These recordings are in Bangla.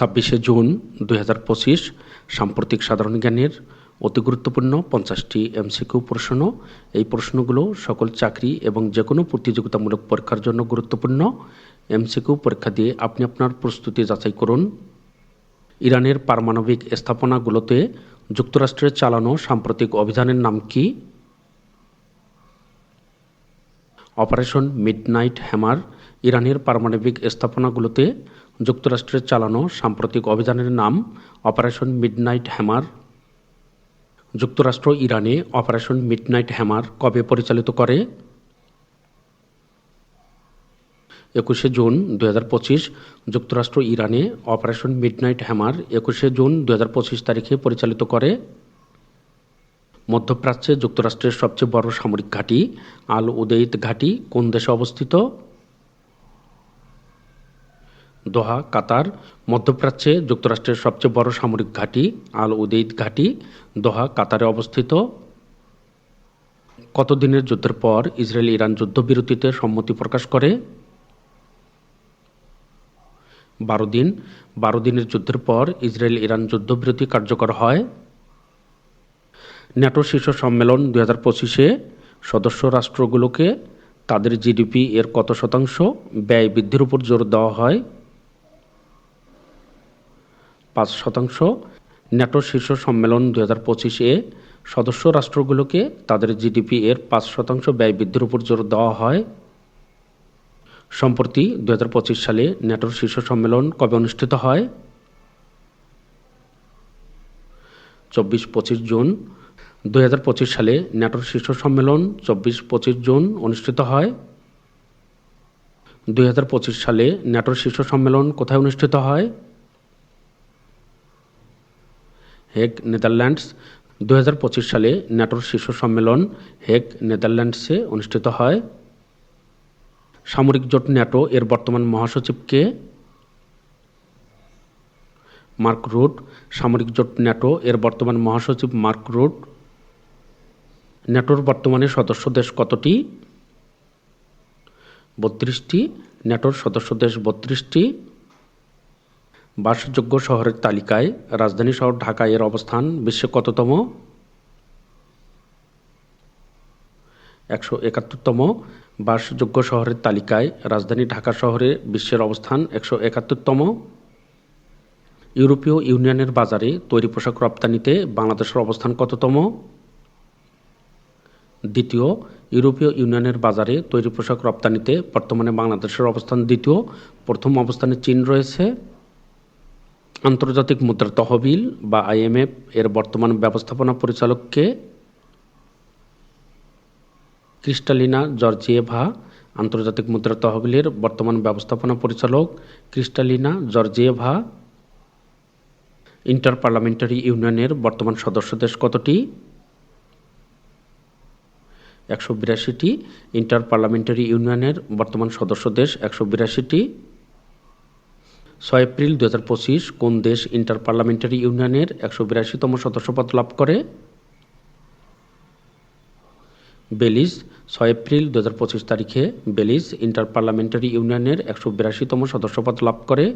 ছাব্বিশে জুন দু হাজার পঁচিশ সাম্প্রতিক সাধারণ জ্ঞানের অতি গুরুত্বপূর্ণ পঞ্চাশটি এমসিকিউ প্রশ্ন। এই প্রশ্নগুলো সকল চাকরি এবং যে কোনো প্রতিযোগিতামূলক পরীক্ষার জন্য গুরুত্বপূর্ণ। এমসিকিউ পরীক্ষা দিয়ে আপনি আপনার প্রস্তুতি যাচাই করুন। ইরানের পারমাণবিক স্থাপনাগুলোতে যুক্তরাষ্ট্রের চালানো সাম্প্রতিক অভিযানের নাম কি? অপারেশন মিডনাইট হ্যামার, ইরানের পারমাণবিক স্থাপনাগুলোতে যুক্তরাষ্ট্রের চালানো সাম্প্রতিক অভিযানের নাম অপারেশন মিডনাইট হ্যামার। যুক্তরাষ্ট্র ইরানে অপারেশন মিডনাইট হ্যামার কবে পরিচালিত করে? একুশে জুন দু হাজার পঁচিশ, যুক্তরাষ্ট্র ইরানে অপারেশন মিডনাইট হ্যামার একুশে জুন দু হাজার পঁচিশ তারিখে পরিচালিত করে। মধ্যপ্রাচ্যে যুক্তরাষ্ট্রের সবচেয়ে বড় সামরিক ঘাঁটি আল উদেইদ ঘাঁটি কোন দেশে অবস্থিত? দোহা, কাতার, মধ্যপ্রাচ্যে যুক্তরাষ্ট্রের সবচেয়ে বড় সামরিক ঘাঁটি, আল উদেইদ ঘাঁটি, দোহা, কাতারে অবস্থিত। কতদিনের যুদ্ধের পর ইসরায়েল ইরান যুদ্ধবিরতিতে সম্মতি প্রকাশ করে? বারো দিন। বারো দিনের যুদ্ধের পর ইসরায়েল ইরান যুদ্ধবিরতি কার্যকর হয়। ন্যাটো শীর্ষ সম্মেলন দু হাজার পঁচিশে। সদস্য রাষ্ট্রগুলোকে তাদের জিডিপি এর কত শতাংশ ব্যয় বৃদ্ধির উপর জোর দেওয়া হয়? পাঁচ শতাংশ। ন্যাটো শীর্ষ সম্মেলন দু হাজার পঁচিশে সদস্য রাষ্ট্রগুলোকে তাদের জিডিপি এর পাঁচ শতাংশ ব্যয় বৃদ্ধির উপর জোর দেওয়া হয়। সম্প্রতি দু হাজার পঁচিশ সালে ন্যাটোর শীর্ষ সম্মেলন কবে অনুষ্ঠিত হয়? চব্বিশ পঁচিশ জুন। দু হাজার পঁচিশ সালে ন্যাটোর শীর্ষ সম্মেলন চব্বিশ পঁচিশ জুন অনুষ্ঠিত হয়। দুই হাজার পঁচিশ সালে ন্যাটোর শীর্ষ সম্মেলন কোথায় অনুষ্ঠিত হয়? হেগ নেদারল্যান্ডস দু হাজার পঁচিশ সালে ন্যাটোর শীর্ষ সম্মেলন হেগ নেদারল্যান্ডসে অনুষ্ঠিত হয়। সামরিক জোট ন্যাটো এর বর্তমান মহাসচিবকে মার্ক রুট। সামরিক জোট ন্যাটো এর বর্তমান মহাসচিব মার্ক রুট। ন্যাটোর বর্তমানে সদস্য দেশ কতটি? বত্রিশটি। ন্যাটোর সদস্য দেশ বত্রিশটি। বাসযোগ্য শহরের তালিকায় রাজধানী শহর ঢাকা এর অবস্থান বিশ্বে কততম? একশো একাত্তরতম। বাসযোগ্য শহরের তালিকায় রাজধানী ঢাকা শহরে বিশ্বের অবস্থান একশো একাত্তরতম। ইউরোপীয় ইউনিয়নের বাজারে তৈরি পোশাক রপ্তানিতে বাংলাদেশের অবস্থান কততম? দ্বিতীয়, ইউরোপীয় ইউনিয়নের বাজারে তৈরি পোশাক রপ্তানিতে বর্তমানে বাংলাদেশের অবস্থান দ্বিতীয়। প্রথম অবস্থানে চীন রয়েছে। আন্তর্জাতিক মুদ্রা তহবিল বা আইএমএফ এর বর্তমান ব্যবস্থাপনা পরিচালককে ক্রিস্টালিনা জর্জিয়েভা আন্তর্জাতিক মুদ্রা তহবিলের বর্তমান ব্যবস্থাপনা পরিচালক ক্রিস্টালিনা জর্জিয়েভা ইন্টার পার্লামেন্টারি ইউনিয়নের বর্তমান সদস্য দেশ কতটি? একশো বিরাশিটি। ইন্টার পার্লামেন্টারি ইউনিয়নের বর্তমান সদস্য দেশ একশো বিরাশিটি। ছয় এপ্রিল দু হাজার পঁচিশ কোন দেশ ইন্টার পার্লামেন্টারি ইউনিয়নের একশো বিরাশিতম সদস্যপদ লাভ করে? বেলিজ, ছয় এপ্রিল দু হাজার পঁচিশ তারিখে বেলিজ ইন্টার পার্লামেন্টারি ইউনিয়নের একশো বিরাশিতম সদস্যপদ লাভ করে।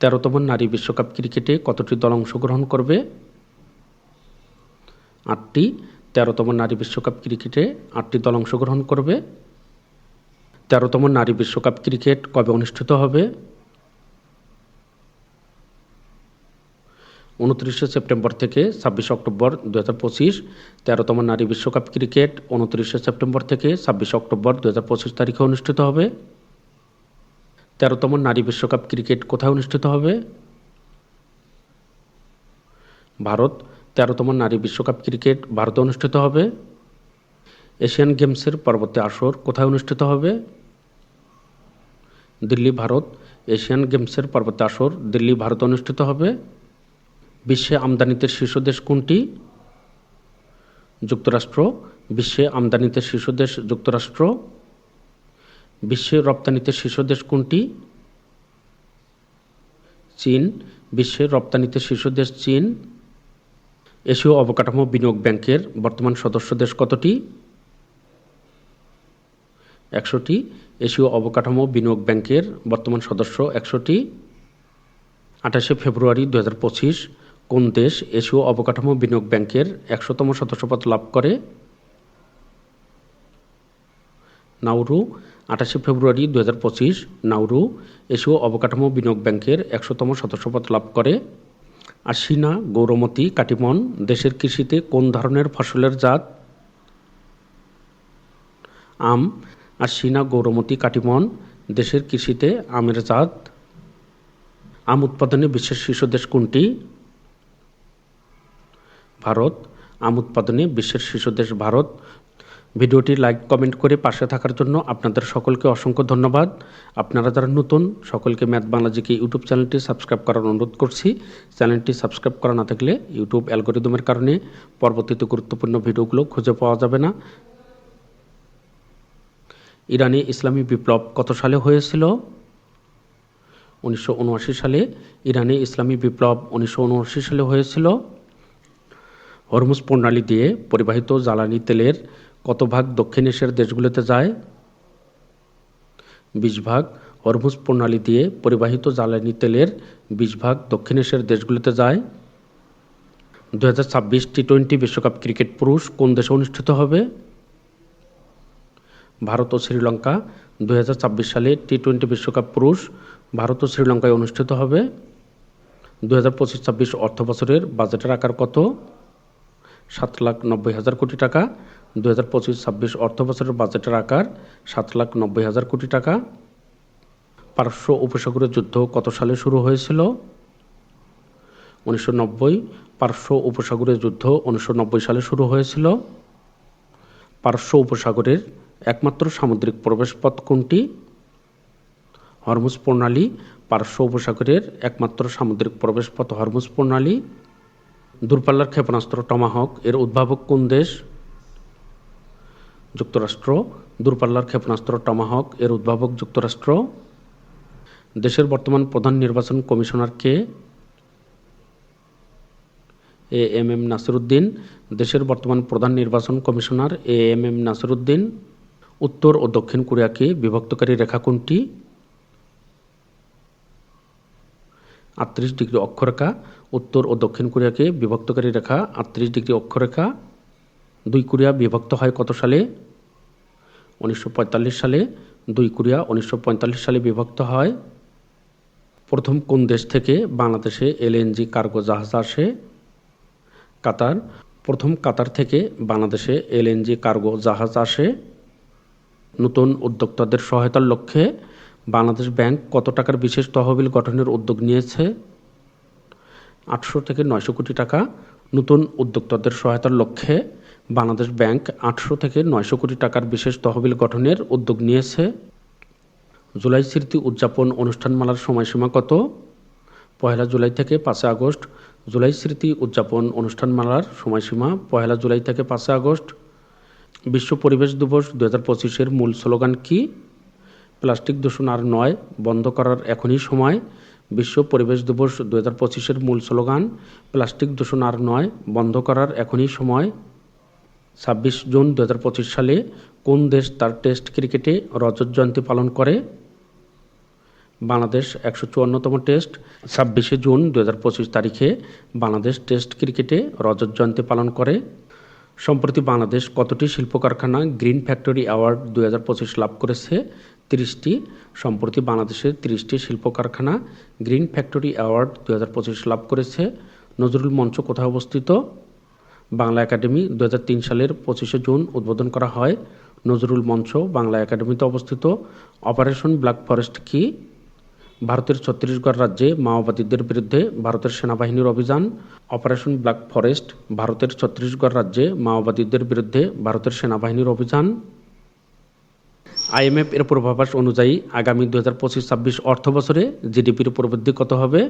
তেরোতম নারী বিশ্বকাপ ক্রিকেটে কতটি দল অংশগ্রহণ করবে? আটটি। তেরোতম নারী বিশ্বকাপ ক্রিকেটে আটটি দল অংশগ্রহণ করবে। তেরোতম নারী বিশ্বকাপ ক্রিকেট কবে অনুষ্ঠিত হবে? উনত্রিশে সেপ্টেম্বর থেকে ছাব্বিশে অক্টোবর দু হাজার পঁচিশ, তেরোতম নারী বিশ্বকাপ ক্রিকেট উনত্রিশে সেপ্টেম্বর থেকে ছাব্বিশে অক্টোবর দু হাজার পঁচিশ তারিখে অনুষ্ঠিত হবে? তেরোতম নারী বিশ্বকাপ ক্রিকেট কোথায় অনুষ্ঠিত হবে? ভারত, তেরোতম নারী বিশ্বকাপ ক্রিকেট ভারতে অনুষ্ঠিত হবে? এশিয়ান গেমসের পরবর্তী আসর কোথায় অনুষ্ঠিত হবে? দিল্লি ভারত এশিয়ান গেমসের পরবর্তী আসর। দিল্লি ভারতে অনুষ্ঠিত হবে বিশ্বে আমদানিতে শীর্ষ দেশ কোনটি? যুক্তরাষ্ট্র। বিশ্বে আমদানিতে শীর্ষ দেশ যুক্তরাষ্ট্র। বিশ্বে রপ্তানিতে শীর্ষ দেশ কোনটি? চীন। বিশ্বের রপ্তানিতে শীর্ষ দেশ চীন। এশীয় অবকাঠামো বিনিয়োগ ব্যাংকের বর্তমান সদস্য দেশ কতটি? একশোটি। এশীয় অবকাঠামো বিনিয়োগ ব্যাংকের বর্তমান সদস্য একশোটি। আঠাশে ফেব্রুয়ারি দু হাজার পঁচিশ, কোন দেশ এশীয় অবকাঠামো বিনিয়োগ ব্যাংকের একশোতম সদস্যপদ লাভ করে? নাউরু আঠাশে ফেব্রুয়ারি দু হাজার পঁচিশ নাউরু এশীয় অবকাঠামো বিনিয়োগ ব্যাংকের একশোতম সদস্যপদ লাভ করে? আশিনা, গৌরমতী, কাটিমন, দেশের কৃষিতে কোন ধরনের ফসলের জাত? আম আশিনা গৌরমতী কাটিমন দেশের কৃষিতে আমের জাত। আম উৎপাদনে বিশ্বের শীর্ষ দেশ কোনটি? ভারত। আম উৎপাদনে বিশ্বের শীর্ষ দেশ ভারত। ভিডিওটি লাইক, কমেন্ট করে পাশে থাকার জন্য আপনাদের সকলকে অসংখ্য ধন্যবাদ। আপনারা যারা নতুন, সকলকে ম্যাথ বাংলাজিকে ইউটিউব চ্যানেলটি সাবস্ক্রাইব করার অনুরোধ করছি। চ্যানেলটি সাবস্ক্রাইব করা না থাকলে ইউটিউব অ্যালগোরিদমের কারণে পরবর্তীতে গুরুত্বপূর্ণ ভিডিওগুলো খুঁজে পাওয়া যাবে না। ইরানে ইসলামী বিপ্লব কত সালে হয়েছিল? উনিশশো উনআশি সালে ইরানে ইসলামী বিপ্লব উনিশশো উনআশি সালে হয়েছিল। হরমুজ প্রণালী দিয়ে পরিবাহিত জ্বালানি তেলের কত ভাগ দক্ষিণ এশিয়ার দেশগুলোতে যায়? বিশ ভাগ। হরমুজ প্রণালী দিয়ে পরিবাহিত জ্বালানি তেলের বিশ ভাগ দক্ষিণ এশিয়ার দেশগুলোতে যায়। দু হাজার ছাব্বিশ টি টোয়েন্টি বিশ্বকাপ ক্রিকেট পুরুষ কোন দেশে অনুষ্ঠিত হবে? ভারত ও শ্রীলঙ্কা দু হাজার ছাব্বিশ সালে টি টোয়েন্টি বিশ্বকাপ পুরুষ ভারত ও শ্রীলঙ্কায় অনুষ্ঠিত হবে। দু হাজার পঁচিশ ছাব্বিশ অর্থ বছরের বাজেটের আকার কত? সাত লাখ নব্বই হাজার কোটি টাকা। দু হাজার পঁচিশ ছাব্বিশ অর্থ বছরের বাজেটের আকার সাত লাখ নব্বই হাজার কোটি টাকা। পারস্য উপসাগরের যুদ্ধ কত সালে শুরু হয়েছিল? উনিশশো নব্বই পারস্য উপসাগরের যুদ্ধ উনিশশো নব্বই সালে শুরু হয়েছিল। পারস্য উপসাগরের একমাত্র সামুদ্রিক প্রবেশপথ কোনটি? হরমুজ প্রণালী পারস্য উপসাগরের একমাত্র সামুদ্রিক প্রবেশপথ হরমুজ প্রণালী, দূরপাল্লার ক্ষেপণাস্ত্র টমাহক, এর উদ্ভাবক কোন দেশ? যুক্তরাষ্ট্র, দূরপাল্লার ক্ষেপণাস্ত্র টমাহক, এর উদ্ভাবক যুক্তরাষ্ট্র। দেশের বর্তমান প্রধান নির্বাচন commissioner K? A M M Nasiruddin. দেশের বর্তমান প্রধান নির্বাচন commissioner A M M Nasiruddin. উত্তর ও দক্ষিণ কোরিয়াকে বিভক্তকারী রেখা কোনটি? আটত্রিশ ডিগ্রি অক্ষরেখা, উত্তর ও দক্ষিণ কোরিয়াকে বিভক্তকারী রেখা, আটত্রিশ ডিগ্রি অক্ষরেখা। দুই কোরিয়া বিভক্ত হয় কত সালে? উনিশশো পঁয়তাল্লিশ সালে। দুই কোরিয়া উনিশশো পঁয়তাল্লিশ সালে বিভক্ত হয়। প্রথম কোন দেশ থেকে বাংলাদেশে এলএনজি কার্গো জাহাজ আসে? কাতার। প্রথম কাতার থেকে বাংলাদেশে এলএনজি কার্গো জাহাজ আসে। নতুন উদ্যোক্তাদের সহায়তার লক্ষ্যে বাংলাদেশ ব্যাংক কত টাকার বিশেষ তহবিল গঠনের উদ্যোগ নিয়েছে? আটশো থেকে নয়শো কোটি টাকা। নতুন উদ্যোক্তাদের সহায়তার লক্ষ্যে বাংলাদেশ ব্যাংক আটশো থেকে নয়শো কোটি টাকার বিশেষ তহবিল গঠনের উদ্যোগ নিয়েছে। জুলাই স্মৃতি উদযাপন অনুষ্ঠানমালার সময়সীমা কত? পয়লা জুলাই থেকে পাঁচই আগস্ট। জুলাই স্মৃতি উদযাপন অনুষ্ঠানমালার সময়সীমা পয়লা জুলাই থেকে পাঁচই আগস্ট। বিশ্ব পরিবেশ দিবস দু হাজার পঁচিশের মূল স্লোগান কি? প্লাস্টিক দূষণ আর নয়, বন্ধ করার এখনই সময়। বিশ্ব পরিবেশ দিবস দু হাজার পঁচিশের মূল স্লোগান, প্লাস্টিক দূষণ আর নয়, বন্ধ করার এখনই সময়। ছাব্বিশ জুন দু হাজার পঁচিশ সালে কোন দেশ তার টেস্ট ক্রিকেটে রজত জয়ন্তী পালন করে? বাংলাদেশ একশো চুয়ান্নতম টেস্ট। ছাব্বিশে জুন দু হাজার পঁচিশ তারিখে বাংলাদেশ টেস্ট ক্রিকেটে রজত জয়ন্তী পালন করে। সম্প্রতি বাংলাদেশ কতটি শিল্প কারখানা গ্রিন ফ্যাক্টরি অ্যাওয়ার্ড দু হাজার পঁচিশ লাভ করেছে? তিরিশটি। সম্প্রতি বাংলাদেশের তিরিশটি শিল্প কারখানা গ্রিন ফ্যাক্টরি অ্যাওয়ার্ড দু হাজার পঁচিশ লাভ করেছে। নজরুল মঞ্চ কোথায় অবস্থিত? বাংলা একাডেমি দু হাজার তিন সালের পঁচিশে জুন উদ্বোধন করা হয়। নজরুল মঞ্চ বাংলা একাডেমিতে অবস্থিত। অপারেশন ব্ল্যাক ফরেস্ট কি? ভারতের ছত্তিশগড় রাজ্যে মাওবাদীদের বিরুদ্ধে ভারতের সেনাবাহিনীর অভিযান, অপারেশন ব্ল্যাক ফরেস্ট, ভারতের ছত্তিশগড় রাজ্যে মাওবাদীদের বিরুদ্ধে ভারতের সেনাবাহিনীর অভিযান। আইএমএফ এর পূর্বাভাস অনুযায়ী আগামী দু হাজার পঁচিশ ছাব্বিশ অর্থ বছরে জিডিপির প্রবৃদ্ধি কত হবে?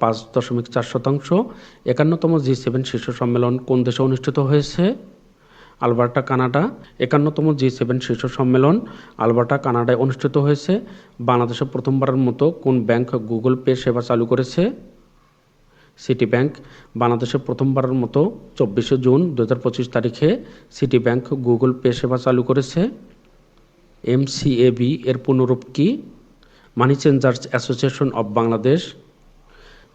পাঁচ দশমিক চার শতাংশ। একান্নতম জি সেভেন শীর্ষ সম্মেলন কোন দেশে অনুষ্ঠিত হয়েছে? Alberta, Canada. একান্নতম জি সেভেন শীর্ষ সম্মেলন আলবার্টা, কানাডায় অনুষ্ঠিত হয়েছে। বাংলাদেশে প্রথমবারের মতো কোন ব্যাংক গুগল পে সেবা চালু করেছে? সিটি ব্যাংক বাংলাদেশে প্রথমবারের মতো চব্বিশে জুন দু হাজার পঁচিশ তারিখে সিটি ব্যাংক গুগল পে সেবা চালু করেছে। এমসিএবি এর পুনরূপ কি? Money changers association of Bangladesh.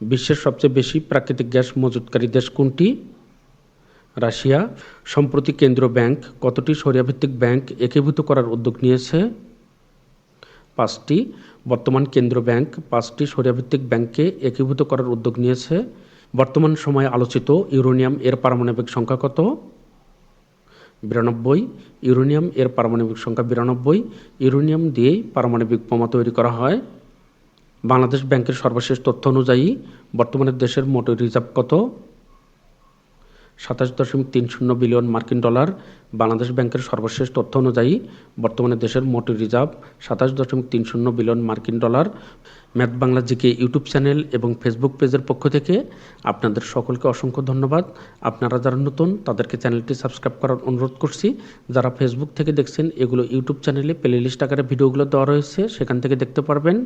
বিশ্বের সবচেয়ে বেশি প্রাকৃতিক গ্যাস মজুতকারী দেশ কোনটি? রাশিয়া, সম্প্রতি কেন্দ্রীয় ব্যাংক কতটি সরিয়াভিত্তিক ব্যাংক একীভূত করার উদ্যোগ নিয়েছে? পাঁচটি। বর্তমান কেন্দ্রীয় ব্যাংক পাঁচটি সরিয়াভিত্তিক ব্যাংককে একীভূত করার উদ্যোগ নিয়েছে। বর্তমান সময়ে আলোচিত ইউরেনিয়াম এর পারমাণবিক সংখ্যা কত? বিরানব্বই। ইউরেনিয়াম এর পারমাণবিক সংখ্যা বিরানব্বই। ইউরেনিয়াম দিয়েই পারমাণবিক বোমা তৈরি করা হয়। বাংলাদেশ ব্যাংকের সর্বশেষ তথ্য অনুযায়ী বর্তমানে দেশের মোট রিজার্ভ কত? সাতাশ দশমিক তিন শূন্য বিলিয়ন মার্কিন ডলার বাংলাদেশ ব্যাংকের সর্বশেষ তথ্য অনুযায়ী বর্তমানে দেশের মোট রিজার্ভ সাতাশ দশমিক তিন শূন্য বিলিয়ন মার্কিন dollar. Math Bangla GK YouTube channel এবং ফেসবুক পেজের পক্ষ থেকে আপনাদের সকলকে অসংখ্য ধন্যবাদ। আপনারা যারা নতুন, তাদেরকে চ্যানেলটি সাবস্ক্রাইব করার অনুরোধ করছি। যারা ফেসবুক থেকে দেখছেন, এগুলো ইউটিউব চ্যানেলে প্লে লিস্ট আকারে ভিডিওগুলো দেওয়া রয়েছে, সেখান থেকে দেখতে পারবেন।